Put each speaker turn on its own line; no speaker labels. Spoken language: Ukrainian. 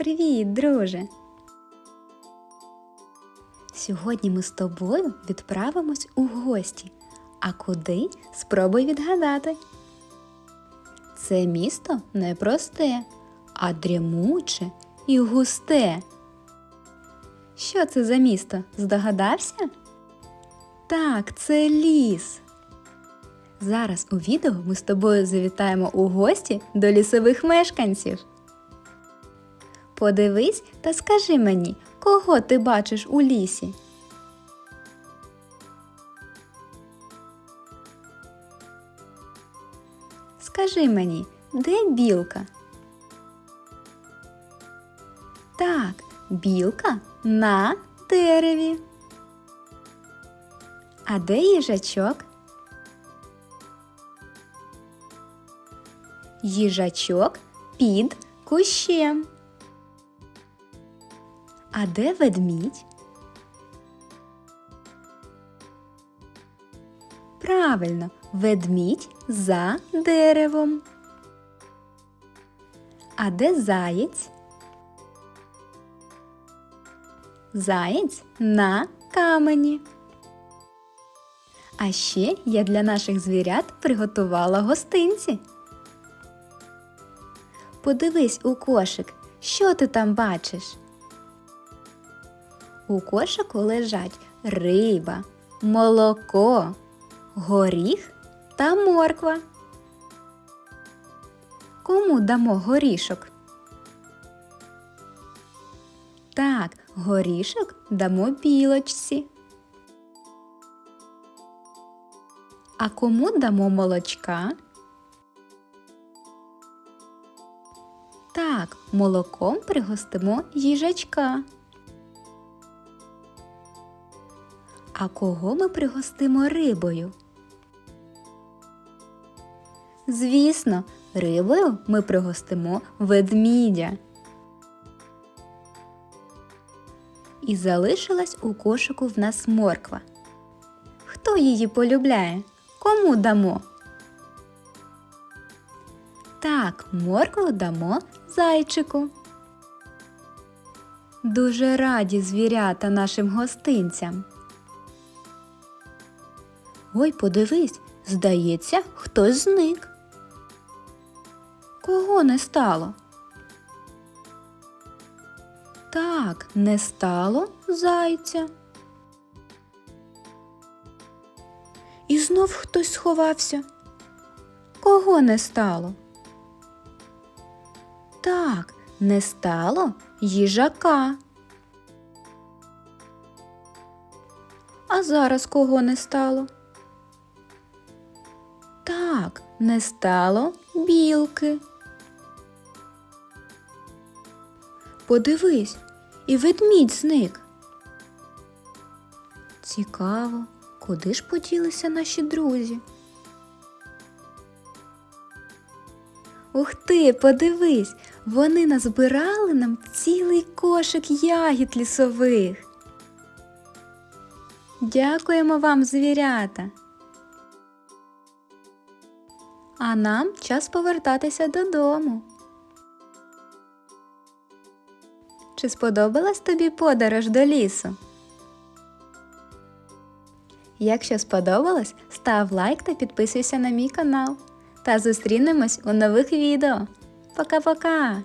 Привіт, друже! Сьогодні ми з тобою відправимось у гості. А куди? Спробуй відгадати. Це місто не просте, а дрімуче і густе. Що це за місто? Здогадався? Так, це ліс. Зараз у відео ми з тобою завітаємо у гості до лісових мешканців. Подивись та скажи мені, кого ти бачиш у лісі? Скажи мені, де білка? Так, білка на дереві. А де їжачок? Їжачок під кущем. А де ведмідь? Правильно, ведмідь за деревом. А де заєць? Заєць на камені. А ще я для наших звірят приготувала гостинці. Подивись у кошик, що ти там бачиш? У кошику лежать риба, молоко, горіх та морква. Кому дамо горішок? Так, горішок дамо білочці. А кому дамо молочка? Так, молоком пригостимо їжачка. А кого ми пригостимо рибою? Звісно, рибою ми пригостимо ведмідя. І залишилась у кошику в нас морква. Хто її полюбляє? Кому дамо? Так, моркву дамо зайчику. Дуже раді звірята нашим гостинцям. Ой, подивись, здається, хтось зник. Кого не стало? Так, не стало зайця. І знов хтось сховався. Кого не стало? Так, не стало їжака. А зараз кого не стало? Не стало білки. Подивись, і ведмідь зник. Цікаво, куди ж поділися наші друзі? Ух ти, подивись, вони назбирали нам цілий кошик ягід лісових. Дякуємо вам, звірята. А нам час повертатися додому. Чи сподобалась тобі подорож до лісу? Якщо сподобалось, став лайк та підписуйся на мій канал. Та зустрінемось у нових відео. Пока-пока!